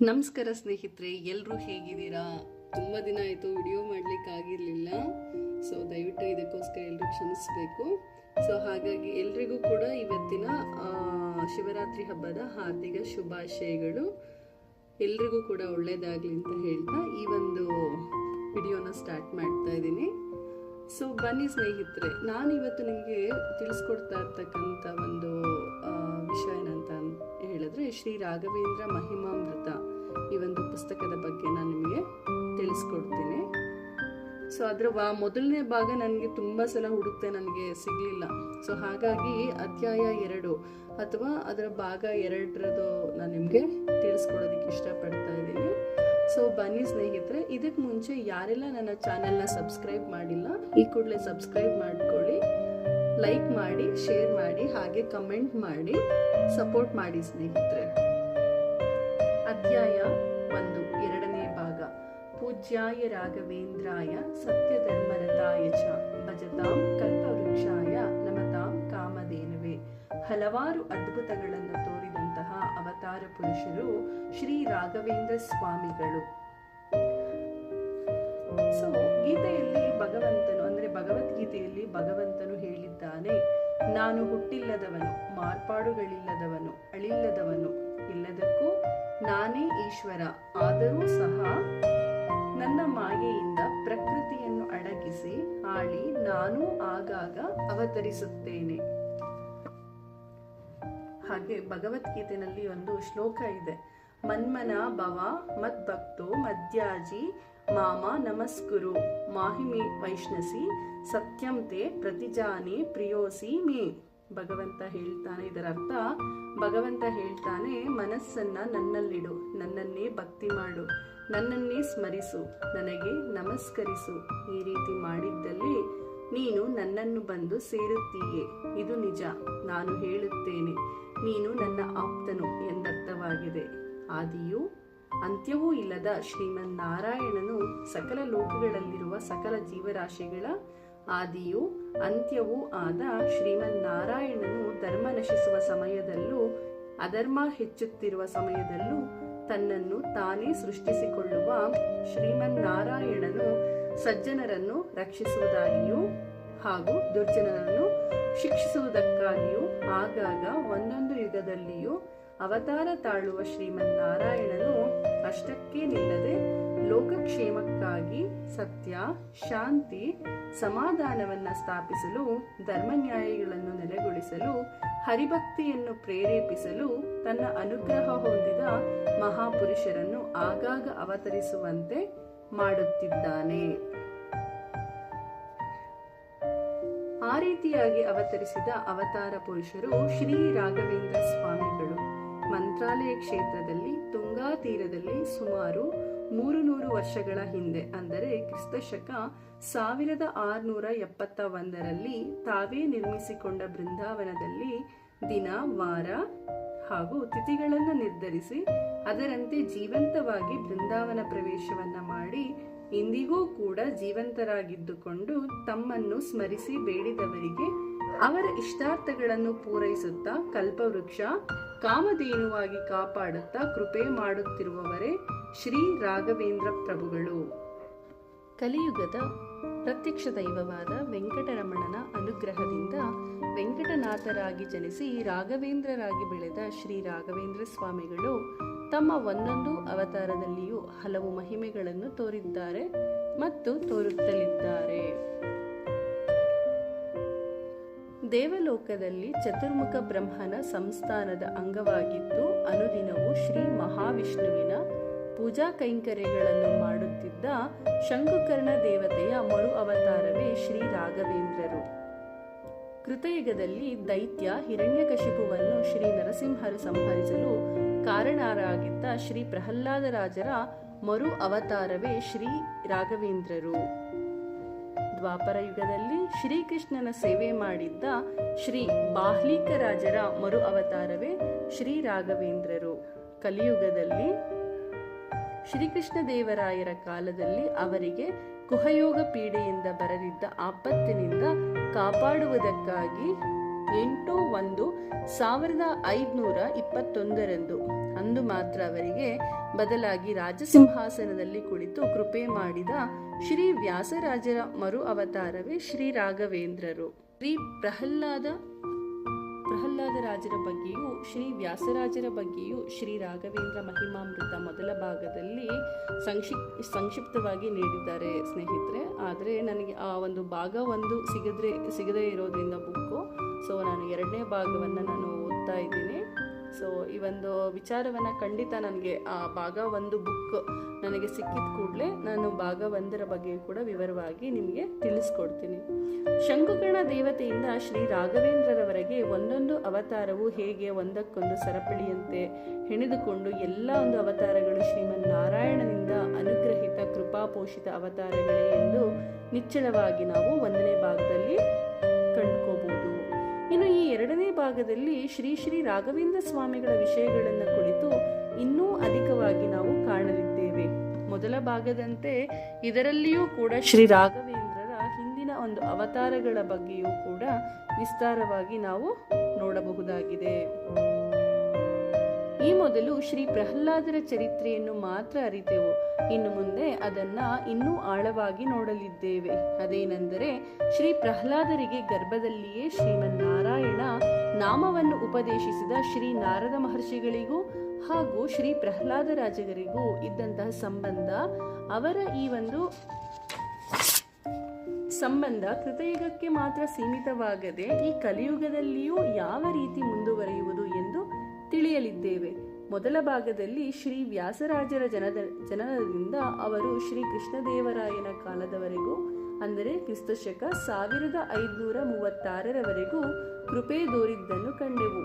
ನಮಸ್ಕಾರ ಸ್ನೇಹಿತರೆ ಎಲ್ಲರೂ ಹೇಗಿದ್ದೀರಾ? ತುಂಬ ದಿನ ಆಯಿತು ವಿಡಿಯೋ ಮಾಡ್ಲಿಕ್ಕೆ ಆಗಿರಲಿಲ್ಲ. ಸೊ ದಯವಿಟ್ಟು ಇದಕ್ಕೋಸ್ಕರ ಎಲ್ಲರೂ ಕ್ಷಮಿಸಬೇಕು. ಸೊ ಹಾಗಾಗಿ ಎಲ್ರಿಗೂ ಕೂಡ ಇವತ್ತಿನ ಶಿವರಾತ್ರಿ ಹಬ್ಬದ ಹಾರ್ದಿಕ ಶುಭಾಶಯಗಳು. ಎಲ್ರಿಗೂ ಕೂಡ ಒಳ್ಳೆಯದಾಗಲಿ ಅಂತ ಹೇಳ್ತಾ ಈ ಒಂದು ವಿಡಿಯೋನ ಸ್ಟಾರ್ಟ್ ಮಾಡ್ತಾ ಇದ್ದೀನಿ. ಸೊ ಬನ್ನಿ ಸ್ನೇಹಿತರೆ ನಾನು ಇವತ್ತು ನಿಮಗೆ ತಿಳಿಸ್ಕೊಡ್ತಾ ಇರ್ತಕ್ಕಂಥ ಒಂದು ಆ, ವಿಷಯ ಏನಂತ ಹೇಳಿದ್ರೆ ಶ್ರೀ ರಾಘವೇಂದ್ರ ಮಹಿಮಾಮೃತ ಈ ಒಂದು ಪುಸ್ತಕದ ಬಗ್ಗೆ ನಾನು ನಿಮಗೆ ತಿಳಿಸ್ಕೊಡ್ತೀನಿ. ಸೊ ಅದರ ಮೊದಲನೇ ಭಾಗ ನನಗೆ ತುಂಬ ಸಲ ಹುಡುಕ್ತೆ ನನಗೆ ಸಿಗಲಿಲ್ಲ. ಸೊ ಹಾಗಾಗಿ ಅಧ್ಯಾಯ ಎರಡು ಅಥವಾ ಅದರ ಭಾಗ ಎರಡರದು ನಾನು ನಿಮಗೆ ತಿಳಿಸ್ಕೊಡೋದಕ್ಕೆ ಇಷ್ಟಪಡ್ತಾ ಇದ್ದೀನಿ. ಸೊ ಬನ್ನಿ ಸ್ನೇಹಿತರೆ, ಇದಕ್ಕೆ ಮುಂಚೆ ಯಾರೆಲ್ಲ ನನ್ನ ಚಾನೆಲ್ನ ಸಬ್ಸ್ಕ್ರೈಬ್ ಮಾಡಿಲ್ಲ, ಈ ಕೂಡಲೇ ಸಬ್ಸ್ಕ್ರೈಬ್ ಮಾಡ್ಕೊಳ್ಳಿ. ಲೈಕ್ ಮಾಡಿ ಶೇರ್ ಮಾಡಿ, ಹಾಗೆ ಕಮೆಂಟ್ ಮಾಡಿ ಸಪೋರ್ಟ್ ಮಾಡಿ ಸ್ನೇಹಿತರೆ. ಅಧ್ಯಾಯ ಒಂದು, ಎರಡನೇ ಭಾಗ. ಪೂಜ್ಯಾಯ ರಾಘವೇಂದ್ರಾಯ ಸತ್ಯಧರ್ಮರತಾಯ ಚ. ಭಜತಾಂ ಕಲ್ಪವೃಕ್ಷಾಯ ನಮತಾಂ ಕಾಮಧೇನುವೆ. ಹಲವಾರು ಅದ್ಭುತಗಳನ್ನು ತೋರಿದಂತಹ ಅವತಾರ ಪುರುಷರು ಶ್ರೀ ರಾಘವೇಂದ್ರ ಸ್ವಾಮಿಗಳು. ಸೊ ಗೀತೆಯಲ್ಲಿ ಭಗವಂತನು, ಅಂದ್ರೆ ಭಗವದ್ಗೀತೆಯಲ್ಲಿ ಭಗವಂತನು ಹೇಳಿದ್ದಾನೆ ನಾನು ಹುಟ್ಟಿಲ್ಲದವನು, ಮಾರ್ಪಾಡುಗಳಿಲ್ಲದವನು, ಅಳಿಲ್ಲದವನು. ಇಲ್ಲದಕ್ಕೂ ನಾನೇ ಈಶ್ವರ. ಆದರೂ ಸಹ ನನ್ನ ಮಾಯೆಯಿಂದ ಪ್ರಕೃತಿಯನ್ನು ಅಡಗಿಸಿ ಆಳಿ ನಾನು ಆಗಾಗ ಅವತರಿಸುತ್ತೇನೆ. ಹಾಗೆ ಭಗವದ್ಗೀತೆನಲ್ಲಿ ಒಂದು ಶ್ಲೋಕ ಇದೆ. ಮನ್ಮನ ಭವ ಮದ್ಭಕ್ತೋ ಮದ್ಯಾಜಿ ಮಾಮ ನಮಸ್ಕುರು. ಮಾಹಿಮಿ ವೈಷ್ಣಸಿ, ಸತ್ಯಂ ತೇ ಪ್ರತಿಜಾನಿ ಪ್ರಿಯೋಸಿ ಮೇ. ಭಗವಂತ ಹೇಳ್ತಾನೆ ಇದರ ಅರ್ಥ ಭಗವಂತ ಹೇಳ್ತಾನೆ, ಮನಸ್ಸನ್ನ ನನ್ನಲ್ಲಿಡು, ನನ್ನನ್ನೇ ಭಕ್ತಿ ಮಾಡು, ನನ್ನನ್ನೇ ಸ್ಮರಿಸು, ನನಗೆ ನಮಸ್ಕರಿಸು. ಈ ರೀತಿ ಮಾಡಿದ್ದಲ್ಲಿ ನೀನು ನನ್ನನ್ನು ಬಂದು ಸೇರುತ್ತೀಯೆ. ಇದು ನಿಜ. ನಾನು ಹೇಳುತ್ತೇನೆ, ನೀನು ನನ್ನ ಆಪ್ತನು ಎಂದರ್ಥವಾಗಿದೆ. ಆದಿಯೂ ಅಂತ್ಯವೂ ಇಲ್ಲದ ಶ್ರೀಮನ್ ನಾರಾಯಣನು ಸಕಲ ಲೋಕಗಳಲ್ಲಿರುವ ಸಕಲ ಜೀವರಾಶಿಗಳ ಆದಿಯೂ ಅಂತ್ಯವೂ ಆದ ಶ್ರೀಮನ್ ನಾರಾಯಣನು ಧರ್ಮ ನಶಿಸುವ ಸಮಯದಲ್ಲೂ ಅಧರ್ಮ ಹೆಚ್ಚುತ್ತಿರುವ ಸಮಯದಲ್ಲೂ ತನ್ನನ್ನು ತಾನೇ ಸೃಷ್ಟಿಸಿಕೊಳ್ಳುವ ಶ್ರೀಮನ್ ನಾರಾಯಣನು ಸಜ್ಜನರನ್ನು ರಕ್ಷಿಸುವುದಾಗಿಯೂ ಹಾಗೂ ದುರ್ಜನರನ್ನು ಶಿಕ್ಷಿಸುವುದಕ್ಕಾಗಿಯೂ ಆಗಾಗ ಒಂದೊಂದು ಯುಗದಲ್ಲಿಯೂ ಅವತಾರ ತಾಳುವ ಶ್ರೀಮನ್ನಾರಾಯಣನು ಅಷ್ಟಕ್ಕೆ ನಿಲ್ಲದೆ ಲೋಕಕ್ಷೇಮಕ್ಕಾಗಿ ಸತ್ಯ, ಶಾಂತಿ, ಸಮಾಧಾನವನ್ನು ಸ್ಥಾಪಿಸಲು, ಧರ್ಮನ್ಯಾಯಗಳನ್ನು ನೆಲೆಗೊಳಿಸಲು, ಹರಿಭಕ್ತಿಯನ್ನು ಪ್ರೇರೇಪಿಸಲು ತನ್ನ ಅನುಗ್ರಹ ಹೊಂದಿದ ಮಹಾಪುರುಷರನ್ನು ಆಗಾಗ ಅವತರಿಸುವಂತೆ ಮಾಡುತ್ತಿದ್ದಾನೆ. ಆ ರೀತಿಯಾಗಿ ಅವತರಿಸಿದ ಅವತಾರ ಪುರುಷರು ಶ್ರೀ ರಾಘವೇಂದ್ರ ಸ್ವಾಮಿಗಳು. ಮಂತ್ರಾಲಯ ಕ್ಷೇತ್ರದಲ್ಲಿ ತುಂಗಾ ತೀರದಲ್ಲಿ ಸುಮಾರು ಮೂರು ನೂರು ವರ್ಷಗಳ ಹಿಂದೆ, ಅಂದರೆ ಕ್ರಿಸ್ತಶಕ ಸಾವಿರದ ಆರುನೂರ ಎಪ್ಪತ್ತ ಒಂದರಲ್ಲಿ ತಾವೇ ನಿರ್ಮಿಸಿಕೊಂಡ ಬೃಂದಾವನದಲ್ಲಿ ದಿನ, ವಾರ ಹಾಗೂ ತಿಥಿಗಳನ್ನು ನಿರ್ಧರಿಸಿ ಅದರಂತೆ ಜೀವಂತವಾಗಿ ಬೃಂದಾವನ ಪ್ರವೇಶವನ್ನ ಮಾಡಿ ಇಂದಿಗೂ ಕೂಡ ಜೀವಂತರಾಗಿದ್ದುಕೊಂಡು ತಮ್ಮನ್ನು ಸ್ಮರಿಸಿ ಬೇಡಿದವರಿಗೆ ಅವರ ಇಷ್ಟಾರ್ಥಗಳನ್ನು ಪೂರೈಸುತ್ತಾ ಕಲ್ಪವೃಕ್ಷ ಕಾಮಧೇನುವಾಗಿ ಕಾಪಾಡುತ್ತಾ ಕೃಪೆ ಮಾಡುತ್ತಿರುವವರೇ ಶ್ರೀ ರಾಘವೇಂದ್ರ ಪ್ರಭುಗಳು. ಕಲಿಯುಗದ ಪ್ರತ್ಯಕ್ಷ ದೈವವಾದ ವೆಂಕಟರಮಣನ ಅನುಗ್ರಹದಿಂದ ವೆಂಕಟನಾಥರಾಗಿ ಜನಿಸಿ ರಾಘವೇಂದ್ರರಾಗಿ ಬೆಳೆದ ಶ್ರೀ ರಾಘವೇಂದ್ರ ಸ್ವಾಮಿಗಳು ತಮ್ಮ ಒಂದೊಂದು ಅವತಾರದಲ್ಲಿಯೂ ಹಲವು ಮಹಿಮೆಗಳನ್ನು ತೋರಿದ್ದಾರೆ ಮತ್ತು ತೋರುತ್ತಲಿದ್ದಾರೆ. ದೇವಲೋಕದಲ್ಲಿ ಚತುರ್ಮುಖ ಬ್ರಹ್ಮನ ಸಂಸ್ಥಾನದ ಅಂಗವಾಗಿದ್ದು, ಅನುದಿನವೂ ಶ್ರೀ ಮಹಾವಿಷ್ಣುವಿನ ಪೂಜಾ ಕೈಂಕರ್ಯಗಳನ್ನು ಮಾಡುತ್ತಿದ್ದ ಶಂಕುಕರ್ಣ ದೇವತೆಯ ಮರು ಅವತಾರವೇ ಶ್ರೀ ರಾಘವೇಂದ್ರರು. ಕೃತಯುಗದಲ್ಲಿ ದೈತ್ಯ ಹಿರಣ್ಯಕಶಿಪುವನ್ನು ಶ್ರೀ ನರಸಿಂಹರು ಸಂಹರಿಸಲು ಕಾರಣರಾಗಿದ್ದ ಶ್ರೀ ಪ್ರಹ್ಲಾದರಾಜರ ಮರು ಅವತಾರವೇ ಶ್ರೀ ರಾಘವೇಂದ್ರರು. ದ್ವಾಪರ ಯುಗದಲ್ಲಿ ಶ್ರೀಕೃಷ್ಣನ ಸೇವೆ ಮಾಡಿದ್ದ ಶ್ರೀ ಬಾಹ್ಲಿಕರಾಜರ ಮರು ಅವತಾರವೇ ಶ್ರೀ ರಾಘವೇಂದ್ರರು. ಕಲಿಯುಗದಲ್ಲಿ ಶ್ರೀಕೃಷ್ಣ ದೇವರಾಯರ ಕಾಲದಲ್ಲಿ ಅವರಿಗೆ ಕುಹಯೋಗ ಪೀಡೆಯಿಂದ ಬರಲಿದ್ದ ಆಪತ್ತಿನಿಂದ ಕಾಪಾಡುವುದಕ್ಕಾಗಿ ಎಂಟು ಒಂದು ಸಾವಿರದ ಐದುನೂರ ಇಪ್ಪತ್ತೊಂದರಂದು ಅಂದು ಮಾತ್ರ ಅವರಿಗೆ ಬದಲಾಗಿ ರಾಜಸಿಂಹಾಸನದಲ್ಲಿ ಕುಳಿತು ಕೃಪೆ ಮಾಡಿದ ಶ್ರೀ ವ್ಯಾಸರಾಜರ ಮರು ಅವತಾರವೇ ಶ್ರೀ ರಾಘವೇಂದ್ರರು. ಶ್ರೀ ಪ್ರಹ್ಲಾದ ಪ್ರಹ್ಲಾದ ರಾಜರ ಬಗ್ಗೆಯೂ ಶ್ರೀ ವ್ಯಾಸರಾಜರ ಬಗ್ಗೆಯೂ ಶ್ರೀ ರಾಘವೇಂದ್ರ ಮಹಿಮಾಮೃತ ಮೊದಲ ಭಾಗದಲ್ಲಿ ಸಂಕ್ಷಿಪ್ ಸಂಕ್ಷಿಪ್ತವಾಗಿ ನೀಡಿದ್ದಾರೆ ಸ್ನೇಹಿತರೆ. ಆದರೆ ನನಗೆ ಆ ಒಂದು ಭಾಗ ಒಂದು ಸಿಗದ್ರೆ, ಸಿಗದೇ ಇರೋದ್ರಿಂದ ಬುಕ್ಕು. ಸೊ ನಾನು ಎರಡನೇ ಭಾಗವನ್ನು ನಾನು ಓದ್ತಾ ಇದ್ದೀನಿ. ಸೊ ಈ ಒಂದು ವಿಚಾರವನ್ನು ಖಂಡಿತ ನನಗೆ, ಆ ಭಾಗ ಒಂದು ಬುಕ್ ನನಗೆ ಸಿಕ್ಕಿದ ಕೂಡಲೇ ನಾನು ಭಾಗ ಒಂದರ ಬಗ್ಗೆ ಕೂಡ ವಿವರವಾಗಿ ನಿಮಗೆ ತಿಳಿಸ್ಕೊಡ್ತೀನಿ. ಶಂಕುಕರ್ಣ ದೇವತೆಯಿಂದ ಶ್ರೀ ರಾಘವೇಂದ್ರರವರೆಗೆ ಒಂದೊಂದು ಅವತಾರವು ಹೇಗೆ ಒಂದಕ್ಕೊಂದು ಸರಪಳಿಯಂತೆ ಹೆಣೆದುಕೊಂಡು ಎಲ್ಲ ಒಂದು ಅವತಾರಗಳು ಶ್ರೀಮನ್ ನಾರಾಯಣನಿಂದ ಅನುಗ್ರಹಿತ ಕೃಪಾಪೋಷಿತ ಅವತಾರಗಳೇ ಎಂದು ನಿಚ್ಚಳವಾಗಿ ನಾವು ಒಂದನೇ ಭಾಗದಲ್ಲಿ ಭಾಗದಲ್ಲಿ ಶ್ರೀ ಶ್ರೀ ರಾಘವೇಂದ್ರ ಸ್ವಾಮಿಗಳ ವಿಷಯಗಳನ್ನು ಕುರಿತು ಇನ್ನೂ ಅಧಿಕವಾಗಿ ನಾವು ಕಾಣಲಿದ್ದೇವೆ. ಮೊದಲ ಭಾಗದಂತೆ ಇದರಲ್ಲಿಯೂ ಕೂಡ ಶ್ರೀ ರಾಘವೇಂದ್ರರ ಹಿಂದಿನ ಒಂದು ಅವತಾರಗಳ ಬಗ್ಗೆಯೂ ಕೂಡ ವಿಸ್ತಾರವಾಗಿ ನಾವು ನೋಡಬಹುದಾಗಿದೆ. ಈ ಮೊದಲು ಶ್ರೀ ಪ್ರಹ್ಲಾದರ ಚರಿತ್ರೆಯನ್ನು ಮಾತ್ರ ಅರಿತೆವು. ಇನ್ನು ಮುಂದೆ ಅದನ್ನ ಇನ್ನೂ ಆಳವಾಗಿ ನೋಡಲಿದ್ದೇವೆ. ಅದೇನೆಂದರೆ ಶ್ರೀ ಪ್ರಹ್ಲಾದರಿಗೆ ಗರ್ಭದಲ್ಲಿಯೇ ಶ್ರೀಮನ್ನಾರಾಯಣ ನಾಮವನ್ನು ಉಪದೇಶಿಸಿದ ಶ್ರೀ ನಾರದ ಮಹರ್ಷಿಗಳಿಗೂ ಹಾಗೂ ಶ್ರೀ ಪ್ರಹ್ಲಾದ ರಾಜಗರಿಗೂ ಇದ್ದಂತಹ ಸಂಬಂಧ, ಅವರ ಈ ಒಂದು ಸಂಬಂಧ ಕೃತಯುಗಕ್ಕೆ ಮಾತ್ರ ಸೀಮಿತವಾಗದೆ ಈ ಕಲಿಯುಗದಲ್ಲಿಯೂ ಯಾವ ರೀತಿ ಮುಂದುವರಿಯುವುದು ತಿಳಿಯಲಿದ್ದೇವೆ. ಮೊದಲ ಭಾಗದಲ್ಲಿ ಶ್ರೀ ವ್ಯಾಸರಾಜರ ಜನದ, ಜನನದಿಂದ ಅವರು ಶ್ರೀ ಕೃಷ್ಣದೇವರಾಯನ ಕಾಲದವರೆಗೂ, ಅಂದರೆ ಕ್ರಿಸ್ತಶಕ ಸಾವಿರದ ಐದುನೂರ ಮೂವತ್ತಾರರವರೆಗೂ ಕೃಪೆ ದೋರಿದ್ದನ್ನು ಕಂಡೆವು.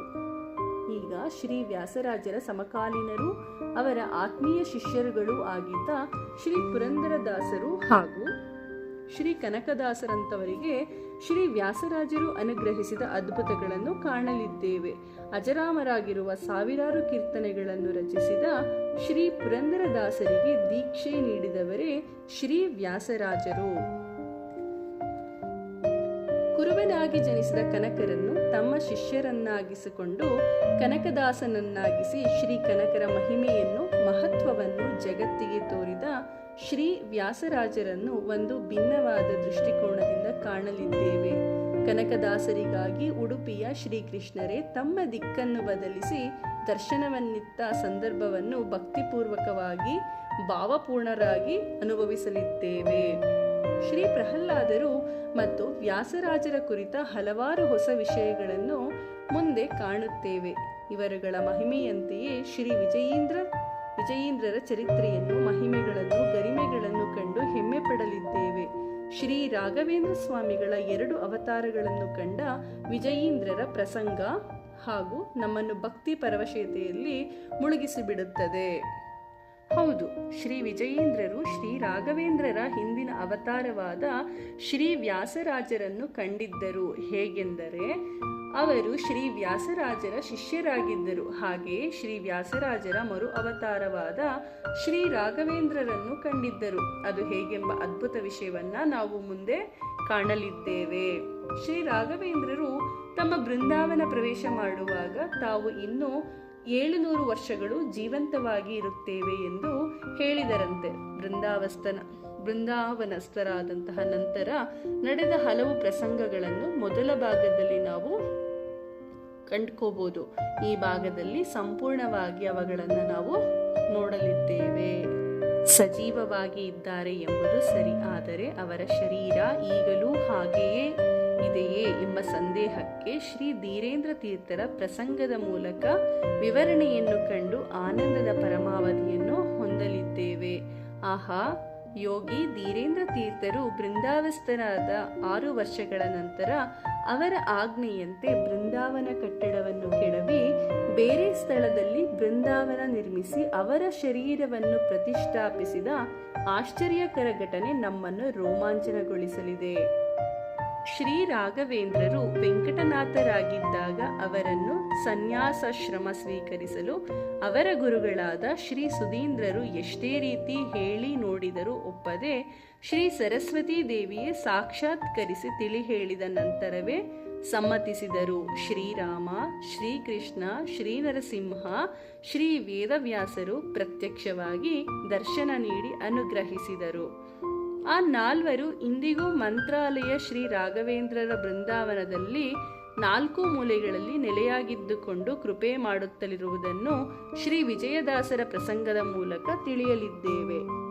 ಈಗ ಶ್ರೀ ವ್ಯಾಸರಾಜರ ಸಮಕಾಲೀನರು, ಅವರ ಆತ್ಮೀಯ ಶಿಷ್ಯರುಗಳು ಆಗಿದ್ದ ಶ್ರೀ ಪುರಂದರದಾಸರು ಹಾಗೂ ಶ್ರೀ ಕನಕದಾಸರಂತವರಿಗೆ ಶ್ರೀ ವ್ಯಾಸರಾಜರು ಅನುಗ್ರಹಿಸಿದ ಅದ್ಭುತಗಳನ್ನು ಕಾಣಲಿದ್ದೇವೆ. ಅಜರಾಮರಾಗಿರುವ ಸಾವಿರಾರು ಕೀರ್ತನೆಗಳನ್ನು ರಚಿಸಿದ ಶ್ರೀ ಪುರಂದರದಾಸರಿಗೆ ದೀಕ್ಷೆ ನೀಡಿದವರೇ ಶ್ರೀ ವ್ಯಾಸರಾಜರು. ಕುರುವನಾಗಿ ಜನಿಸಿದ ಕನಕರನ್ನು ತಮ್ಮ ಶಿಷ್ಯರನ್ನಾಗಿಸಿಕೊಂಡು ಕನಕದಾಸನನ್ನಾಗಿಸಿ ಶ್ರೀ ಕನಕರ ಮಹಿಮೆಯನ್ನು ಮಹತ್ವವನ್ನು ಜಗತ್ತಿಗೆ ತೋರಿದ ಶ್ರೀ ವ್ಯಾಸರಾಜರನ್ನು ಒಂದು ಭಿನ್ನವಾದ ದೃಷ್ಟಿಕೋನದಿಂದ ಕಾಣಲಿದ್ದೇವೆ. ಕನಕದಾಸರಿಗಾಗಿ ಉಡುಪಿಯ ಶ್ರೀಕೃಷ್ಣರೇ ತಮ್ಮ ದಿಕ್ಕನ್ನು ಬದಲಿಸಿ ದರ್ಶನವನ್ನಿತ್ತ ಸಂದರ್ಭವನ್ನು ಭಕ್ತಿಪೂರ್ವಕವಾಗಿ ಭಾವಪೂರ್ಣರಾಗಿ ಅನುಭವಿಸಲಿದ್ದೇವೆ. ಶ್ರೀ ಪ್ರಹ್ಲಾದರು ಮತ್ತು ವ್ಯಾಸರಾಜರ ಕುರಿತ ಹಲವಾರು ಹೊಸ ವಿಷಯಗಳನ್ನು ಮುಂದೆ ಕಾಣುತ್ತೇವೆ. ಇವರುಗಳ ಮಹಿಮೆಯಂತೆಯೇ ಶ್ರೀ ವಿಜಯೇಂದ್ರ ವಿಜಯೇಂದ್ರರ ಚರಿತ್ರೆಯನ್ನು, ಮಹಿಮೆಗಳನ್ನು, ಗರಿಮೆಗಳನ್ನು ಕಂಡು ಹೆಮ್ಮೆ ಪಡಲಿದ್ದೇವೆ ಶ್ರೀ ರಾಘವೇಂದ್ರ ಸ್ವಾಮಿಗಳ ಎರಡು ಅವತಾರಗಳನ್ನು ಕಂಡ ವಿಜಯೇಂದ್ರರ ಪ್ರಸಂಗ ಹಾಗೂ ನಮ್ಮನ್ನು ಭಕ್ತಿ ಪರವಶತೆಯಲ್ಲಿ ಮುಳುಗಿಸಿಬಿಡುತ್ತದೆ. ಹೌದು, ಶ್ರೀ ವಿಜಯೇಂದ್ರರು ಶ್ರೀ ರಾಘವೇಂದ್ರರ ಹಿಂದಿನ ಅವತಾರವಾದ ಶ್ರೀ ವ್ಯಾಸರಾಜರನ್ನು ಕಂಡಿದ್ದರು. ಹೇಗೆಂದರೆ ಅವರು ಶ್ರೀ ವ್ಯಾಸರಾಜರ ಶಿಷ್ಯರಾಗಿದ್ದರು. ಹಾಗೆಯೇ ಶ್ರೀ ವ್ಯಾಸರಾಜರ ಮರು ಅವತಾರವಾದ ಶ್ರೀ ರಾಘವೇಂದ್ರರನ್ನು ಕಂಡಿದ್ದರು. ಅದು ಹೇಗೆಂಬ ಅದ್ಭುತ ವಿಷಯವನ್ನ ನಾವು ಮುಂದೆ ಕಾಣಲಿದ್ದೇವೆ. ಶ್ರೀ ರಾಘವೇಂದ್ರರು ತಮ್ಮ ಬೃಂದಾವನ ಪ್ರವೇಶ ಮಾಡುವಾಗ ತಾವು ಇನ್ನೂ ಏಳುನೂರು ವರ್ಷಗಳು ಜೀವಂತವಾಗಿ ಇರುತ್ತೇವೆ ಎಂದು ಹೇಳಿದರಂತೆ. ಬೃಂದಾವಸ್ತನ ಬೃಂದಾವನಸ್ಥರಾದಂತಹ ನಂತರ ನಡೆದ ಹಲವು ಪ್ರಸಂಗಗಳನ್ನು ಮೊದಲ ಭಾಗದಲ್ಲಿ ನಾವು ಕಂಡ್ಕೋಬಹುದು ಈ ಭಾಗದಲ್ಲಿ ಸಂಪೂರ್ಣವಾಗಿ ಅವುಗಳನ್ನು ನಾವು ನೋಡಲಿದ್ದೇವೆ. ಸಜೀವವಾಗಿ ಇದ್ದಾರೆ ಎಂಬುದು ಸರಿ. ಆದರೆ ಅವರ ಶರೀರ ಈಗಲೂ ಹಾಗೆಯೇ ಇದೆಯೇ ಎಂಬ ಸಂದೇಹಕ್ಕೆ ಶ್ರೀ ಧೀರೇಂದ್ರ ತೀರ್ಥರ ಪ್ರಸಂಗದ ಮೂಲಕ ವಿವರಣೆಯನ್ನು ಕಂಡು ಆನಂದದ ಪರಮಾವಧಿಯನ್ನು ಹೊಂದಲಿದ್ದೇವೆ. ಆಹಾ ಯೋಗಿ ಧೀರೇಂದ್ರ ತೀರ್ಥರು ಬೃಂದಾವಸ್ಥರಾದ ಆರು ವರ್ಷಗಳ ನಂತರ ಅವರ ಆಜ್ಞೆಯಂತೆ ಬೃಂದಾವನ ಕಟ್ಟಡವನ್ನು ಕೆಡವಿ ಬೇರೆ ಸ್ಥಳದಲ್ಲಿ ಬೃಂದಾವನ ನಿರ್ಮಿಸಿ ಅವರ ಶರೀರವನ್ನು ಪ್ರತಿಷ್ಠಾಪಿಸಿದ ಆಶ್ಚರ್ಯಕರ ಘಟನೆ ನಮ್ಮನ್ನು ರೋಮಾಂಚನಗೊಳಿಸಲಿದೆ. ಶ್ರೀ ರಾಘವೇಂದ್ರರು ವೆಂಕಟನಾಥರಾಗಿದ್ದಾಗ ಅವರನ್ನು ಸನ್ಯಾಸಾಶ್ರಮ ಸ್ವೀಕರಿಸಲು ಅವರ ಗುರುಗಳಾದ ಶ್ರೀ ಸುಧೀಂದ್ರರು ಎಷ್ಟೇ ರೀತಿ ಹೇಳಿ ನೋಡಿದರೂ ಒಪ್ಪದೆ ಶ್ರೀ ಸರಸ್ವತೀ ದೇವಿಯೇ ಸಾಕ್ಷಾತ್ಕರಿಸಿ ತಿಳಿ ಹೇಳಿದ ನಂತರವೇ ಸಮ್ಮತಿಸಿದರು. ಶ್ರೀರಾಮ, ಶ್ರೀಕೃಷ್ಣ ಶ್ರೀ ನರಸಿಂಹ ಶ್ರೀ ವೇದವ್ಯಾಸರು ಪ್ರತ್ಯಕ್ಷವಾಗಿ ದರ್ಶನ ನೀಡಿ ಅನುಗ್ರಹಿಸಿದರು. ಆ ನಾಲ್ವರು ಇಂದಿಗೂ ಮಂತ್ರಾಲಯ ಶ್ರೀ ರಾಘವೇಂದ್ರರ ಬೃಂದಾವನದಲ್ಲಿ ನಾಲ್ಕು ಮೂಲೆಗಳಲ್ಲಿ ನೆಲೆಯಾಗಿದ್ದುಕೊಂಡು ಕೃಪೆ ಮಾಡುತ್ತಲಿರುವುದನ್ನು ಶ್ರೀ ವಿಜಯದಾಸರ ಪ್ರಸಂಗದ ಮೂಲಕ ತಿಳಿಯಲಿದ್ದೇವೆ.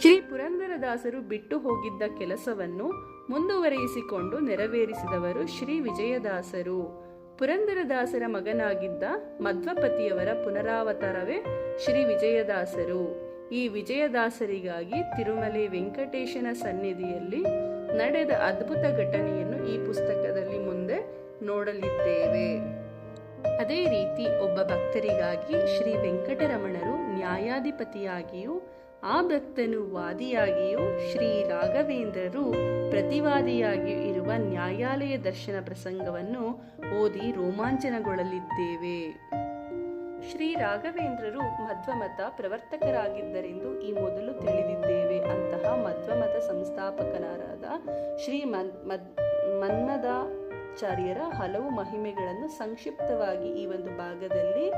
ಶ್ರೀ ಪುರಂದರದಾಸರು ಬಿಟ್ಟು ಹೋಗಿದ್ದ ಕೆಲಸವನ್ನು ಮುಂದುವರೆಯಿಸಿಕೊಂಡು ನೆರವೇರಿಸಿದವರು ಶ್ರೀ ವಿಜಯದಾಸರು. ಪುರಂದರದಾಸರ ಮಗನಾಗಿದ್ದ ಮಧ್ವಪತಿಯವರ ಪುನರಾವತಾರವೇ ಶ್ರೀ ವಿಜಯದಾಸರು. ಈ ವಿಜಯದಾಸರಿಗಾಗಿ ತಿರುಮಲೆ ವೆಂಕಟೇಶನ ಸನ್ನಿಧಿಯಲ್ಲಿ ನಡೆದ ಅದ್ಭುತ ಘಟನೆಯನ್ನು ಈ ಪುಸ್ತಕದಲ್ಲಿ ಮುಂದೆ ನೋಡಲಿದ್ದೇವೆ. ಅದೇ ರೀತಿ ಒಬ್ಬ ಭಕ್ತರಿಗಾಗಿ ಶ್ರೀ ವೆಂಕಟರಮಣರು ನ್ಯಾಯಾಧಿಪತಿಯಾಗಿಯೂ, ಆ ಭಕ್ತನು ವಾದಿಯಾಗಿಯೂ ಶ್ರೀ ರಾಘವೇಂದ್ರರು ಪ್ರತಿವಾದಿಯಾಗಿಯೂ ಇರುವ ನ್ಯಾಯಾಲಯ ದರ್ಶನ ಪ್ರಸಂಗವನ್ನು ಓದಿ ರೋಮಾಂಚನಗೊಳ್ಳಲಿದ್ದೇವೆ. ಶ್ರೀ ರಾಘವೇಂದ್ರರು ಮಧ್ವಮತ ಪ್ರವರ್ತಕರಾಗಿದ್ದರೆಂದು ಈ ಮೊದಲು ತಿಳಿದಿದ್ದೇವೆ. ಅಂತಹ ಮಧ್ವಮತ ಸಂಸ್ಥಾಪಕನಾದ ಶ್ರೀ ಮನ್ ಮದ್ ಮನ್ಮದಾಚಾರ್ಯರ ಹಲವು ಮಹಿಮೆಗಳನ್ನು ಸಂಕ್ಷಿಪ್ತವಾಗಿ ಈ ಒಂದು ಭಾಗದಲ್ಲಿ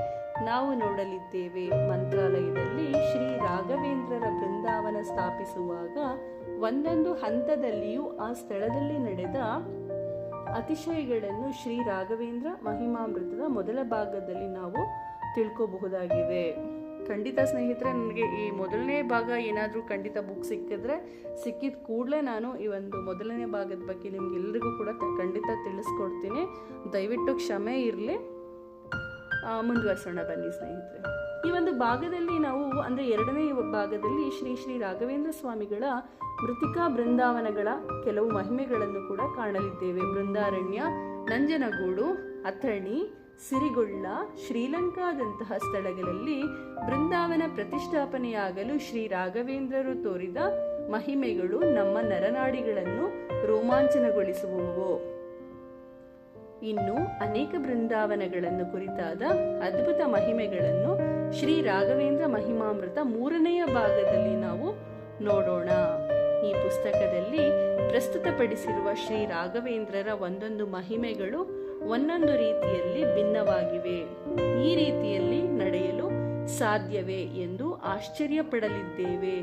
ನಾವು ನೋಡಲಿದ್ದೇವೆ. ಮಂತ್ರಾಲಯದಲ್ಲಿ ಶ್ರೀ ರಾಘವೇಂದ್ರರ ಬೃಂದಾವನ ಸ್ಥಾಪಿಸುವಾಗ ಒಂದೊಂದು ಹಂತದಲ್ಲಿಯೂ ಆ ಸ್ಥಳದಲ್ಲಿ ನಡೆದ ಅತಿಶಯಗಳನ್ನು ಶ್ರೀ ರಾಘವೇಂದ್ರ ಮಹಿಮಾಮೃತದ ಮೊದಲ ಭಾಗದಲ್ಲಿ ನಾವು ತಿಳ್ಕೋಬಹುದಾಗಿದೆ. ಖಂಡಿತ ಸ್ನೇಹಿತರೆ ನನಗೆ ಈ ಮೊದಲನೇ ಭಾಗ ಏನಾದರೂ ಖಂಡಿತ ಬುಕ್ ಸಿಕ್ಕಿದ್ರೆ ಸಿಕ್ಕಿದ ಕೂಡಲೇ ನಾನು ಈ ಒಂದು ಮೊದಲನೇ ಭಾಗದ ಬಗ್ಗೆ ನಿಮಗೆಲ್ಲರಿಗೂ ಕೂಡ ಖಂಡಿತ ತಿಳಿಸ್ಕೊಡ್ತೀನಿ. ದಯವಿಟ್ಟು ಕ್ಷಮೆ ಇರಲಿ. ಮುಂದುವರ್ಸೋಣ ಬನ್ನಿ ಸ್ನೇಹಿತರೆ. ಈ ಒಂದು ಭಾಗದಲ್ಲಿ ನಾವು, ಅಂದರೆ ಎರಡನೇ ಭಾಗದಲ್ಲಿ ಶ್ರೀ ಶ್ರೀ ರಾಘವೇಂದ್ರ ಸ್ವಾಮಿಗಳ ಮೃತಿಕಾ ಬೃಂದಾವನಗಳ ಕೆಲವು ಮಹಿಮೆಗಳನ್ನು ಕೂಡ ಕಾಣಲಿದ್ದೇವೆ. ಬೃಂದಾರಣ್ಯ, ನಂಜನಗೂಡು, ಅಥಣಿ ಸಿರಿಗೊಳ್ಳ ಶ್ರೀಲಂಕಾದಂತಹ ಸ್ಥಳಗಳಲ್ಲಿ ಬೃಂದಾವನ ಪ್ರತಿಷ್ಠಾಪನೆಯಾಗಲು ಶ್ರೀ ರಾಘವೇಂದ್ರರು ತೋರಿದ ಮಹಿಮೆಗಳು ನಮ್ಮ ನರನಾಡಿಗಳನ್ನು ರೋಮಾಂಚನಗೊಳಿಸುವವು. ಇನ್ನು ಅನೇಕ ಬೃಂದಾವನಗಳನ್ನು ಕುರಿತಾದ ಅದ್ಭುತ ಮಹಿಮೆಗಳನ್ನು ಶ್ರೀ ರಾಘವೇಂದ್ರ ಮಹಿಮಾಮೃತ ಮೂರನೆಯ ಭಾಗದಲ್ಲಿ ನಾವು ನೋಡೋಣ. ಈ ಪುಸ್ತಕದಲ್ಲಿ ಪ್ರಸ್ತುತಪಡಿಸಿರುವ ಶ್ರೀ ರಾಘವೇಂದ್ರರ ಒಂದೊಂದು ಮಹಿಮೆಗಳು ಒಂದೊಂದು ರೀತಿಯಲ್ಲಿ ಭಿನ್ನವಾಗಿವೆ. ಈ ರೀತಿಯಲ್ಲಿ ನಡೆಯಲು ಸಾಧ್ಯವೇ ಎಂದು ಆಶ್ಚರ್ಯಪಡಲಿದ್ದೇವೆ.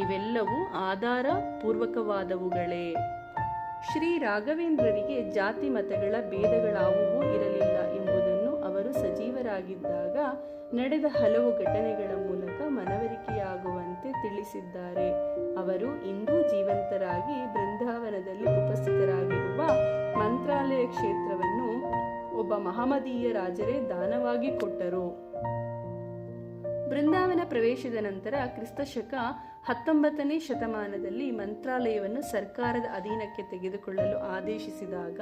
ಇವೆಲ್ಲವೂ ಆಧಾರ ಪೂರ್ವಕವಾದವುಗಳೇ ಶ್ರೀ ರಾಘವೇಂದ್ರರಿಗೆ ಜಾತಿ ಮತಗಳ ಭೇದಗಳಾವುವೂ ಇರಲಿಲ್ಲ ಎಂಬುದನ್ನು ಅವರು ಸಜೀವರಾಗಿದ್ದಾಗ ನಡೆದ ಹಲವು ಘಟನೆಗಳ ಮೂಲಕ ಮನವರಿಕೆಯಾಗುವಂತೆ ತಿಳಿಸಿದ್ದಾರೆ. ಅವರು ಇಂದು ಜೀವಂತರಾಗಿ ಬೃಂದಾವನದಲ್ಲಿ ಉಪಸ್ಥಿತರಾಗಿರುವ ಮಂತ್ರಾಲಯ ಕ್ಷೇತ್ರವನ್ನು ಒಬ್ಬ ಮಹಮದೀಯ ರಾಜರೇ ದಾನವಾಗಿ ಕೊಟ್ಟರು. ಬೃಂದಾವನ ಪ್ರವೇಶದ ನಂತರ ಕ್ರಿಸ್ತಶಕ ಹತ್ತೊಂಬತ್ತನೇ ಶತಮಾನದಲ್ಲಿ ಮಂತ್ರಾಲಯವನ್ನು ಸರ್ಕಾರದ ಅಧೀನಕ್ಕೆ ತೆಗೆದುಕೊಳ್ಳಲು ಆದೇಶಿಸಿದಾಗ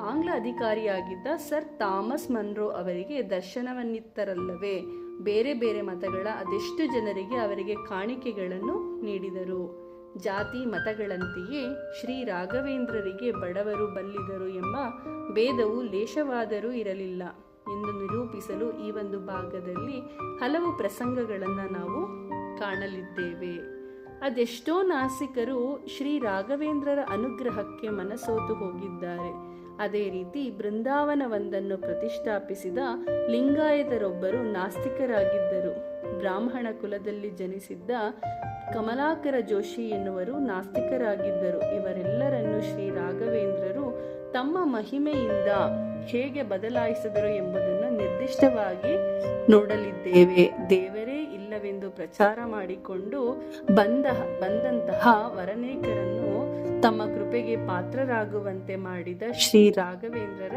ಆಂಗ್ಲ ಅಧಿಕಾರಿಯಾಗಿದ್ದ ಸರ್ ಥಾಮಸ್ ಮನ್ರೋ ಅವರಿಗೆ ದರ್ಶನವನ್ನಿತ್ತರಲ್ಲವೇ? ಬೇರೆ ಬೇರೆ ಮತಗಳ ಅದೆಷ್ಟು ಜನರಿಗೆ ಅವರಿಗೆ ಕಾಣಿಕೆಗಳನ್ನು ನೀಡಿದರು? ಜಾತಿ ಮತಗಳಂತೆಯೇ ಶ್ರೀ ರಾಘವೇಂದ್ರರಿಗೆ ಬಡವರು ಬಲ್ಲಿದರು ಎಂಬ ಭೇದವು ಲೇಷವಾದರೂ ಇರಲಿಲ್ಲ ಎಂದು ನಿರೂಪಿಸಲು ಈ ಒಂದು ಭಾಗದಲ್ಲಿ ಹಲವು ಪ್ರಸಂಗಗಳನ್ನು ನಾವು ಕಾಣಲಿದ್ದೇವೆ. ಅದೆಷ್ಟೋ ನಾಸಿಕರು ಶ್ರೀ ರಾಘವೇಂದ್ರರ ಅನುಗ್ರಹಕ್ಕೆ ಮನಸೋತು ಹೋಗಿದ್ದಾರೆ. ಅದೇ ರೀತಿ ಬೃಂದಾವನವೊಂದನ್ನು ಪ್ರತಿಷ್ಠಾಪಿಸಿದ ಲಿಂಗಾಯತರೊಬ್ಬರು ನಾಸ್ತಿಕರಾಗಿದ್ದರು. ಬ್ರಾಹ್ಮಣ ಕುಲದಲ್ಲಿ ಜನಿಸಿದ್ದ ಕಮಲಾಕರ ಜೋಶಿ ಎನ್ನುವರು ನಾಸ್ತಿಕರಾಗಿದ್ದರು. ಇವರೆಲ್ಲರನ್ನು ಶ್ರೀ ರಾಘವೇಂದ್ರರು ತಮ್ಮ ಮಹಿಮೆಯಿಂದ ಹೇಗೆ ಬದಲಾಯಿಸಿದರು ಎಂಬುದನ್ನು ನಿರ್ದಿಷ್ಟವಾಗಿ ನೋಡಲಿದ್ದೇವೆ. ದೇವರೇ ಇಲ್ಲವೆಂದು ಪ್ರಚಾರ ಮಾಡಿಕೊಂಡು ಬಂದ, ಬಂದಂತಹ ವರನೇಕರನ್ನು ತಮ್ಮ ಕೃಪೆಗೆ ಪಾತ್ರರಾಗುವಂತೆ ಮಾಡಿದ ಶ್ರೀ ರಾಘವೇಂದ್ರರ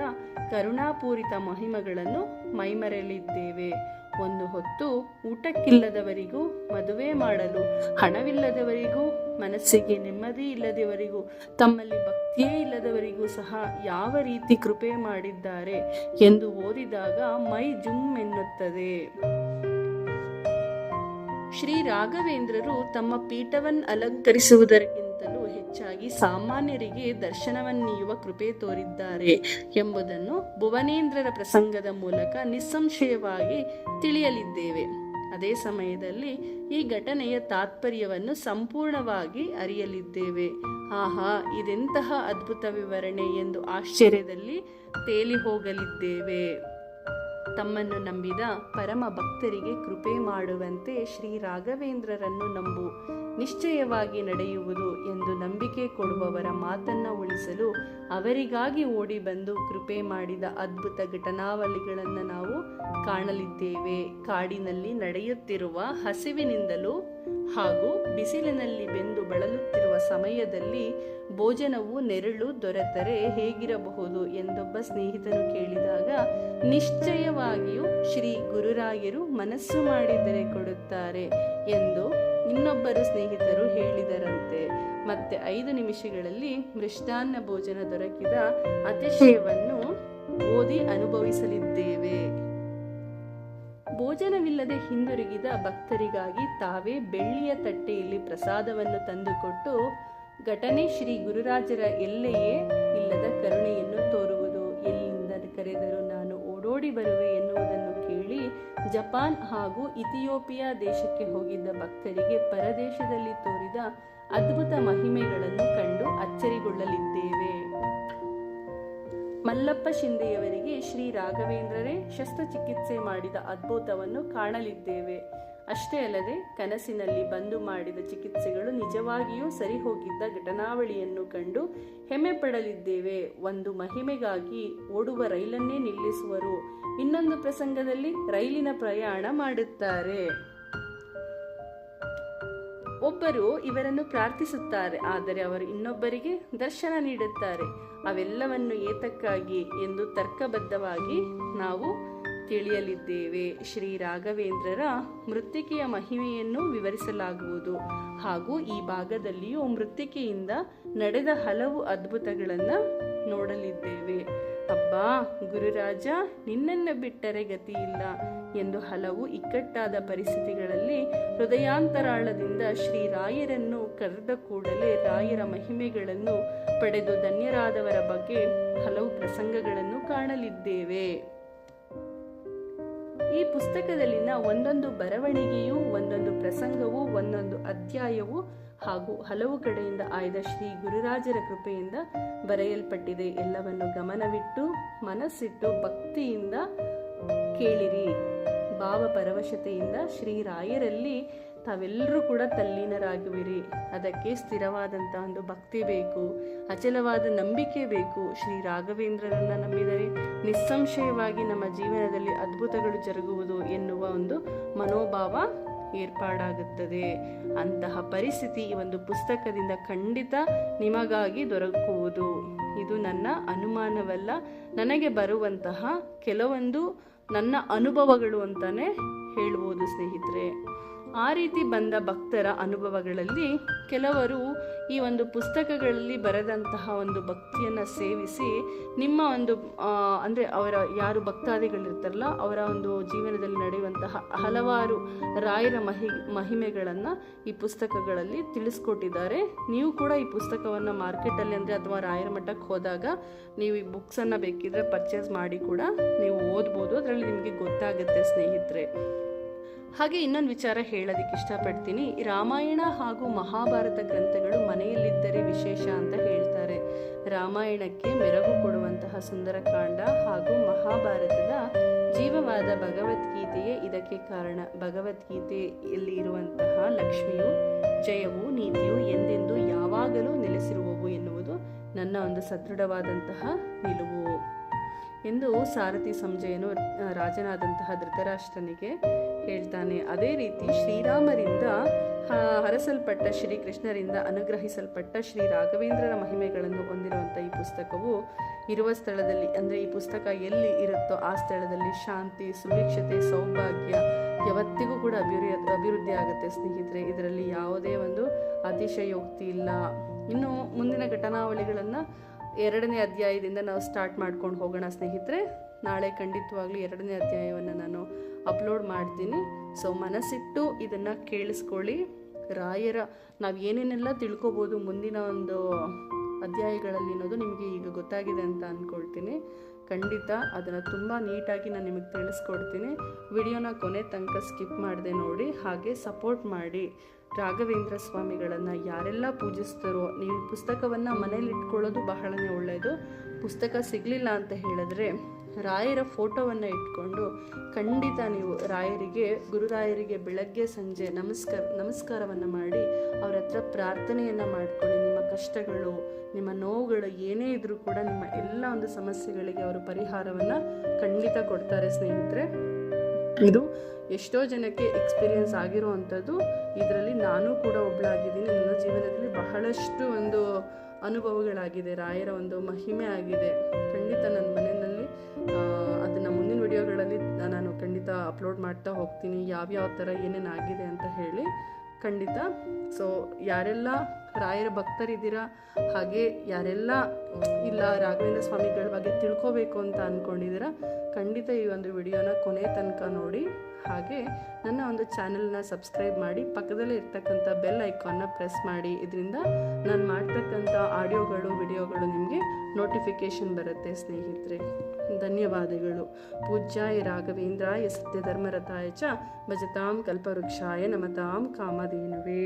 ಕರುಣಾಪೂರಿತ ಮಹಿಮೆಗಳನ್ನು ಮೈಮರೆಯಲಿದ್ದೇವೆ. ಒಂದು ಹೊತ್ತು ಊಟಕ್ಕಿಲ್ಲದವರಿಗೂ ಮದುವೆ ಮಾಡಲು ಹಣವಿಲ್ಲದವರಿಗೂ, ಮನಸ್ಸಿಗೆ ನೆಮ್ಮದಿ ಇಲ್ಲದವರಿಗೂ, ತಮ್ಮಲ್ಲಿ ಭಕ್ತಿಯೇ ಇಲ್ಲದವರಿಗೂ ಸಹ ಯಾವ ರೀತಿ ಕೃಪೆ ಮಾಡಿದ್ದಾರೆ ಎಂದು ಓದಿದಾಗ ಮೈ ಜುಮ್ ಎನ್ನುತ್ತದೆ. ಶ್ರೀ ರಾಘವೇಂದ್ರರು ತಮ್ಮ ಪೀಠವನ್ನು ಅಲಂಕರಿಸುವುದಕ್ಕಿಂತಲೂ ಹೆಚ್ಚಾಗಿ ಸಾಮಾನ್ಯರಿಗೆ ದರ್ಶನವನ್ನೀಯುವ ಕೃಪೆ ತೋರಿದ್ದಾರೆ ಎಂಬುದನ್ನು ಭುವನೇಂದ್ರರ ಪ್ರಸಂಗದ ಮೂಲಕ ನಿಸ್ಸಂಶಯವಾಗಿ ತಿಳಿಯಲಿದ್ದೇವೆ. ಅದೇ ಸಮಯದಲ್ಲಿ ಈ ಘಟನೆಯ ತಾತ್ಪರ್ಯವನ್ನು ಸಂಪೂರ್ಣವಾಗಿ ಅರಿಯಲಿದ್ದೇವೆ. ಆಹಾ, ಇದೆಂತಹ ಅದ್ಭುತ ವಿವರಣೆ ಎಂದು ಆಶ್ಚರ್ಯದಲ್ಲಿ ತೇಲಿ ಹೋಗಲಿದ್ದೇವೆ. ತಮ್ಮನ್ನು ನಂಬಿದ ಪರಮ ಭಕ್ತರಿಗೆ ಕೃಪೆ ಮಾಡುವಂತೆ ಶ್ರೀ ರಾಘವೇಂದ್ರರನ್ನು ನಂಬು. ನಿಶ್ಚಯವಾಗಿ ನಡೆಯುವುದು ಎಂದು ನಂಬಿಕೆ ಕೊಡುವವರ ಮಾತನ್ನ ಉಳಿಸಲು ಅವರಿಗಾಗಿ ಓಡಿ ಬಂದು ಕೃಪೆ ಮಾಡಿದ ಅದ್ಭುತ ಘಟನಾವಳಿಗಳನ್ನು ನಾವು ಕಾಣಲಿದ್ದೇವೆ. ಕಾಡಿನಲ್ಲಿ ನಡೆಯುತ್ತಿರುವ ಹಸಿವಿನಿಂದಲೂ ಹಾಗೂ ಬಿಸಿಲಿನಲ್ಲಿ ಬೆಂದು ಬಳಲುತ್ತಿರುವ ಸಮಯದಲ್ಲಿ ಭೋಜನವು ನೆರಳು ದೊರೆತರೆ ಹೇಗಿರಬಹುದು ಎಂದೊಬ್ಬ ಸ್ನೇಹಿತನು ಕೇಳಿದಾಗ, ನಿಶ್ಚಯವಾಗಿಯೂ ಶ್ರೀ ಗುರುರಾಯರು ಮನಸ್ಸು ಮಾಡಿದರೆ ಕೊಡುತ್ತಾರೆ ಎಂದು ಇನ್ನೊಬ್ಬರು ಸ್ನೇಹಿತರು ಹೇಳಿದರಂತೆ. ಮತ್ತೆ ಐದು ನಿಮಿಷಗಳಲ್ಲಿ ಮೃಷ್ಟಾನ್ನ ಭೋಜನ ದೊರಕಿದ ಅತಿಶಯವನ್ನು ಓದಿ ಅನುಭವಿಸಲಿದ್ದೇವೆ. ಭೋಜನವಿಲ್ಲದೆ ಹಿಂದಿರುಗಿದ ಭಕ್ತರಿಗಾಗಿ ತಾವೇ ಬೆಳ್ಳಿಯ ತಟ್ಟೆಯಲ್ಲಿ ಪ್ರಸಾದವನ್ನು ತಂದುಕೊಟ್ಟು ಘಟನೆ ಶ್ರೀ ಗುರುರಾಜರ ಎಲ್ಲೆಯೇ ಇಲ್ಲದ ಕರುಣೆಯನ್ನು ತೋರುವುದು. ಎಲ್ಲಿಂದ ಕರೆದರೂ ನಾನು ಓಡೋಡಿ ಬರುವೆ ಎನ್ನುವುದನ್ನು ಕೇಳಿ ಜಪಾನ್ ಹಾಗೂ ಇಥಿಯೋಪಿಯಾ ದೇಶಕ್ಕೆ ಹೋಗಿದ್ದ ಭಕ್ತರಿಗೆ ಪರದೇಶದಲ್ಲಿ ತೋರಿದ ಅದ್ಭುತ ಮಹಿಮೆಗಳನ್ನು ಕಂಡು ಅಚ್ಚರಿಗೊಳ್ಳಲಿದ್ದೇವೆ. ಮಲ್ಲಪ್ಪ ಶಿಂದೆಯವರಿಗೆ ಶ್ರೀ ರಾಘವೇಂದ್ರರೇ ಶಸ್ತ್ರಚಿಕಿತ್ಸೆ ಮಾಡಿದ ಅದ್ಭುತವನ್ನು ಕಾಣಲಿದ್ದೇವೆ. ಅಷ್ಟೇ ಅಲ್ಲದೆ ಕನಸಿನಲ್ಲಿ ಬಂದು ಮಾಡಿದ ಚಿಕಿತ್ಸೆಗಳು ನಿಜವಾಗಿಯೂ ಸರಿ ಹೋಗಿದ್ದ ಘಟನಾವಳಿಯನ್ನು ಕಂಡು ಹೆಮ್ಮೆ ಪಡಲಿದ್ದೇವೆ. ಒಂದು ಮಹಿಮೆಗಾಗಿ ಓಡುವ ರೈಲನ್ನೇ ನಿಲ್ಲಿಸುವರು. ಇನ್ನೊಂದು ಪ್ರಸಂಗದಲ್ಲಿ ರೈಲಿನ ಪ್ರಯಾಣ ಮಾಡುತ್ತಾರೆ. ಒಬ್ಬರು ಇವರನ್ನು ಪ್ರಾರ್ಥಿಸುತ್ತಾರೆ, ಆದರೆ ಅವರು ಇನ್ನೊಬ್ಬರಿಗೆ ದರ್ಶನ ನೀಡುತ್ತಾರೆ. ಅವೆಲ್ಲವನ್ನು ಏತಕ್ಕಾಗಿ ಎಂದು ತರ್ಕಬದ್ಧವಾಗಿ ನಾವು ತಿಳಿಯಲಿದ್ದೇವೆ. ಶ್ರೀ ರಾಘವೇಂದ್ರರ ಮೃತ್ತಿಕೆಯ ಮಹಿಮೆಯನ್ನು ವಿವರಿಸಲಾಗುವುದು. ಹಾಗೂ ಈ ಭಾಗದಲ್ಲಿಯೂ ಮೃತ್ತಿಕೆಯಿಂದ ನಡೆದ ಹಲವು ಅದ್ಭುತಗಳನ್ನು ನೋಡಲಿದ್ದೇವೆ. ಅಬ್ಬಾ, ಗುರುರಾಜ, ನಿನ್ನನ್ನು ಬಿಟ್ಟರೆ ಗತಿ ಇಲ್ಲ ಎಂದು ಹಲವು ಇಕ್ಕಟ್ಟಾದ ಪರಿಸ್ಥಿತಿಗಳಲ್ಲಿ ಹೃದಯಾಂತರಾಳದಿಂದ ಶ್ರೀ ರಾಯರನ್ನು ಕರೆದ ಕೂಡಲೇ ರಾಯರ ಮಹಿಮೆಗಳನ್ನು ಪಡೆದು ಧನ್ಯರಾದವರ ಬಗ್ಗೆ ಹಲವು ಪ್ರಸಂಗಗಳನ್ನು ಕಾಣಲಿದ್ದೇವೆ. ಈ ಪುಸ್ತಕದಲ್ಲಿನ ಒಂದೊಂದು ಬರವಣಿಗೆಯೂ, ಒಂದೊಂದು ಪ್ರಸಂಗವೂ, ಒಂದೊಂದು ಅಧ್ಯಾಯವೂ ಹಾಗೂ ಹಲವು ಕಡೆಯಿಂದ ಆಯ್ದ ಶ್ರೀ ಗುರುರಾಜರ ಕೃಪೆಯಿಂದ ಬರೆಯಲ್ಪಟ್ಟಿದೆ. ಎಲ್ಲವನ್ನು ಗಮನವಿಟ್ಟು, ಮನಸ್ಸಿಟ್ಟು ಭಕ್ತಿಯಿಂದ ಕೇಳಿರಿ. ಭಾವ ಪರವಶತೆಯಿಂದ ಶ್ರೀ ರಾಯರಲ್ಲಿ ತಾವೆಲ್ಲರೂ ಕೂಡ ತಲ್ಲೀನರಾಗುವಿರಿ. ಅದಕ್ಕೆ ಸ್ಥಿರವಾದಂಥ ಒಂದು ಭಕ್ತಿ ಬೇಕು, ಅಚಲವಾದ ನಂಬಿಕೆ ಬೇಕು. ಶ್ರೀ ರಾಘವೇಂದ್ರನನ್ನು ನಂಬಿದರೆ ನಿಸ್ಸಂಶಯವಾಗಿ ನಮ್ಮ ಜೀವನದಲ್ಲಿ ಅದ್ಭುತಗಳು ಜರುಗುವುದು ಎನ್ನುವ ಒಂದು ಮನೋಭಾವ ಏರ್ಪಾಡಾಗುತ್ತದೆ. ಅಂತಹ ಪರಿಸ್ಥಿತಿ ಈ ಒಂದು ಪುಸ್ತಕದಿಂದ ಖಂಡಿತ ನಿಮಗಾಗಿ ದೊರಕುವುದು. ಇದು ನನ್ನ ಅನುಮಾನವಲ್ಲ, ನನಗೆ ಬರುವಂತಹ ಕೆಲವೊಂದು ನನ್ನ ಅನುಭವಗಳು ಅಂತಾನೆ ಹೇಳ್ಬೋದು ಸ್ನೇಹಿತರೆ. ಆ ರೀತಿ ಬಂದ ಭಕ್ತರ ಅನುಭವಗಳಲ್ಲಿ ಕೆಲವರು ಈ ಒಂದು ಪುಸ್ತಕಗಳಲ್ಲಿ ಬರೆದಂತಹ ಒಂದು ಭಕ್ತಿಯನ್ನು ಸೇವಿಸಿ ನಿಮ್ಮ ಒಂದು ಅಂದರೆ ಅವರ ಯಾರು ಭಕ್ತಾದಿಗಳಿರ್ತಾರಲ್ಲ, ಅವರ ಒಂದು ಜೀವನದಲ್ಲಿ ನಡೆಯುವಂತಹ ಹಲವಾರು ರಾಯರ ಮಹಿ, ಮಹಿಮೆಗಳನ್ನು ಈ ಪುಸ್ತಕಗಳಲ್ಲಿ ತಿಳಿಸ್ಕೊಟ್ಟಿದ್ದಾರೆ. ನೀವು ಕೂಡ ಈ ಪುಸ್ತಕವನ್ನು ಮಾರ್ಕೆಟಲ್ಲಿ ಅಂದರೆ ಅಥವಾ ರಾಯರ ಮಠಕ್ಕೆ ಹೋದಾಗ ನೀವು ಈ ಬುಕ್ಸನ್ನು ಬೇಕಿದ್ರೆ ಪರ್ಚೇಸ್ ಮಾಡಿ ಕೂಡ ನೀವು ಓದ್ಬೋದು. ಅದರಲ್ಲಿ ನಿಮಗೆ ಗೊತ್ತಾಗುತ್ತೆ ಸ್ನೇಹಿತರೆ. ಹಾಗೆ ಇನ್ನೊಂದು ವಿಚಾರ ಹೇಳೋದಕ್ಕೆ ಇಷ್ಟಪಡ್ತೀನಿ. ರಾಮಾಯಣ ಹಾಗೂ ಮಹಾಭಾರತ ಗ್ರಂಥಗಳು ಮನೆಯಲ್ಲಿದ್ದರೆ ವಿಶೇಷ ಅಂತ ಹೇಳ್ತಾರೆ. ರಾಮಾಯಣಕ್ಕೆ ಮೆರಗು ಕೊಡುವಂತಹ ಸುಂದರಕಾಂಡ ಹಾಗೂ ಮಹಾಭಾರತದ ಜೀವವಾದ ಭಗವದ್ಗೀತೆಯೇ ಇದಕ್ಕೆ ಕಾರಣ. ಭಗವದ್ಗೀತೆಯಲ್ಲಿ ಇರುವಂತಹ ಲಕ್ಷ್ಮಿಯು, ಜಯವು, ನೀತಿಯು ಎಂದೆಂದು ಯಾವಾಗಲೂ ನೆಲೆಸಿರುವವು ಎನ್ನುವುದು ನನ್ನ ಒಂದು ಸದೃಢವಾದಂತಹ ನಿಲುವು. ಎಂದು ಸಾರಥಿ ಸಂಜಯನು ರಾಜನಾದಂತಹ ಧೃತರಾಷ್ಟ್ರನಿಗೆ ಹೇಳ್ತಾನೆ. ಅದೇ ರೀತಿ ಶ್ರೀರಾಮರಿಂದ ಹರಸಲ್ಪಟ್ಟ ಶ್ರೀಕೃಷ್ಣರಿಂದ ಅನುಗ್ರಹಿಸಲ್ಪಟ್ಟ ಶ್ರೀ ರಾಘವೇಂದ್ರರ ಮಹಿಮೆಗಳನ್ನು ಹೊಂದಿರುವಂಥ ಈ ಪುಸ್ತಕವು ಇರುವ ಸ್ಥಳದಲ್ಲಿ, ಅಂದರೆ ಈ ಪುಸ್ತಕ ಎಲ್ಲಿ ಇರುತ್ತೋ ಆ ಸ್ಥಳದಲ್ಲಿ ಶಾಂತಿ, ಸುಭಿಕ್ಷತೆ, ಸೌಭಾಗ್ಯ ಯಾವತ್ತಿಗೂ ಕೂಡ ಅಭಿವೃದ್ಧಿ ಅಭಿವೃದ್ಧಿ ಆಗುತ್ತೆ ಸ್ನೇಹಿತರೆ. ಇದರಲ್ಲಿ ಯಾವುದೇ ಒಂದು ಅತಿಶಯೋಕ್ತಿ ಇಲ್ಲ. ಇನ್ನು ಮುಂದಿನ ಘಟನಾವಳಿಗಳನ್ನು ಎರಡನೇ ಅಧ್ಯಾಯದಿಂದ ನಾವು ಸ್ಟಾರ್ಟ್ ಮಾಡ್ಕೊಂಡು ಹೋಗೋಣ, ಸ್ನೇಹಿತರೆ. ನಾಳೆ ಖಂಡಿತವಾಗ್ಲಿ ಎರಡನೇ ಅಧ್ಯಾಯವನ್ನು ನಾನು ಅಪ್ಲೋಡ್ ಮಾಡ್ತೀನಿ. ಸೊ ಮನಸ್ಸಿಟ್ಟು ಇದನ್ನು ಕೇಳಿಸ್ಕೊಳ್ಳಿ. ರಾಯರ ನಾವು ಏನೇನೆಲ್ಲ ತಿಳ್ಕೊಬೋದು ಮುಂದಿನ ಒಂದು ಅಧ್ಯಾಯಗಳಲ್ಲಿ ಅನ್ನೋದು ನಿಮಗೆ ಈಗ ಗೊತ್ತಾಗಿದೆ ಅಂತ ಅಂದ್ಕೊಳ್ತೀನಿ ಖಂಡಿತ ಅದನ್ನು ತುಂಬ ನೀಟಾಗಿ ನಾನು ನಿಮಗೆ ತಿಳಿಸ್ಕೊಡ್ತೀನಿ. ವಿಡಿಯೋನ ಕೊನೆ ತನಕ ಸ್ಕಿಪ್ ಮಾಡದೆ ನೋಡಿ, ಹಾಗೆ ಸಪೋರ್ಟ್ ಮಾಡಿ. ರಾಘವೇಂದ್ರ ಸ್ವಾಮಿಗಳನ್ನು ಯಾರೆಲ್ಲ ಪೂಜಿಸ್ತಾರೋ ನೀವು ಪುಸ್ತಕವನ್ನು ಮನೇಲಿ ಇಟ್ಕೊಳ್ಳೋದು ಬಹಳನೇ ಒಳ್ಳೆಯದು ಪುಸ್ತಕ ಸಿಗಲಿಲ್ಲ ಅಂತ ಹೇಳಿದ್ರೆ ರಾಯರ ಫೋಟೋವನ್ನು ಇಟ್ಕೊಂಡು ಖಂಡಿತ ನೀವು ರಾಯರಿಗೆ, ಗುರುರಾಯರಿಗೆ ಬೆಳಗ್ಗೆ ಸಂಜೆ ನಮಸ್ಕಾರ, ನಮಸ್ಕಾರವನ್ನು ಮಾಡಿ ಅವರ ಹತ್ರ ಪ್ರಾರ್ಥನೆಯನ್ನು ಮಾಡ್ಕೊಳ್ಳಿ. ನಿಮ್ಮ ಕಷ್ಟಗಳು, ನಿಮ್ಮ ನೋವುಗಳು ಏನೇ ಇದ್ರೂ ಕೂಡ ನಿಮ್ಮ ಎಲ್ಲ ಒಂದು ಸಮಸ್ಯೆಗಳಿಗೆ ಅವರು ಪರಿಹಾರವನ್ನು ಖಂಡಿತ ಕೊಡ್ತಾರೆ ಸ್ನೇಹಿತರೆ. ಇದು ಎಷ್ಟೋ ಜನಕ್ಕೆ ಎಕ್ಸ್ಪೀರಿಯನ್ಸ್ ಆಗಿರುವಂಥದ್ದು. ಇದರಲ್ಲಿ ನಾನು ಕೂಡ ಒಬ್ಬಳಾಗಿದ್ದೀನಿ ನನ್ನ ಜೀವನದಲ್ಲಿ ಬಹಳಷ್ಟು ಒಂದು ಅನುಭವಗಳಾಗಿದೆ. ರಾಯರ ಒಂದು ಮಹಿಮೆ ಆಗಿದೆ. ಖಂಡಿತ ನನ್ನ ಮನೆಯಲ್ಲಿ ಅದನ್ನು ಮುಂದಿನ ವಿಡಿಯೋಗಳಲ್ಲಿ ನಾನು ಖಂಡಿತ ಅಪ್ಲೋಡ್ ಮಾಡ್ತಾ ಹೋಗ್ತೀನಿ. ಯಾವ್ಯಾವ ಥರ ಏನೇನು ಆಗಿದೆ ಅಂತ ಹೇಳಿ ಖಂಡಿತ. ಸೊ ಯಾರೆಲ್ಲ ರಾಯರ ಭಕ್ತರಿದ್ದೀರಾ? ಹಾಗೆ ಯಾರೆಲ್ಲ ಇಲ್ಲ ರಾಘವೇಂದ್ರ ಸ್ವಾಮಿಗಳ ಬಗ್ಗೆ ತಿಳ್ಕೋಬೇಕು ಅಂತ ಅಂದ್ಕೊಂಡಿದ್ದೀರಾ ಖಂಡಿತ ಈ ಒಂದು ವಿಡಿಯೋನ ಕೊನೆ ತನಕ ನೋಡಿ. ಹಾಗೆ ನನ್ನ ಒಂದು ಚಾನೆಲ್ನ ಸಬ್ಸ್ಕ್ರೈಬ್ ಮಾಡಿ, ಪಕ್ಕದಲ್ಲೇ ಇರ್ತಕ್ಕಂಥ ಬೆಲ್ ಐಕಾನ್ನ ಪ್ರೆಸ್ ಮಾಡಿ. ಇದರಿಂದ ನಾನು ಮಾಡ್ತಕ್ಕಂಥ ಆಡಿಯೋಗಳು, ವಿಡಿಯೋಗಳು ನಿಮಗೆ ನೋಟಿಫಿಕೇಷನ್ ಬರುತ್ತೆ ಸ್ನೇಹಿತರೆ. ಧನ್ಯವಾದಗಳು. ಪೂಜ್ಯಾಯ ರಾಘವೇಂದ್ರಾಯ ಸತ್ಯಧರ್ಮರಥಾಯ ಚ ಭಜತಾಂ ಕಲ್ಪವೃಕ್ಷಾಯ ನಮತಾಂ ಕಾಮಧೇನುವೇ.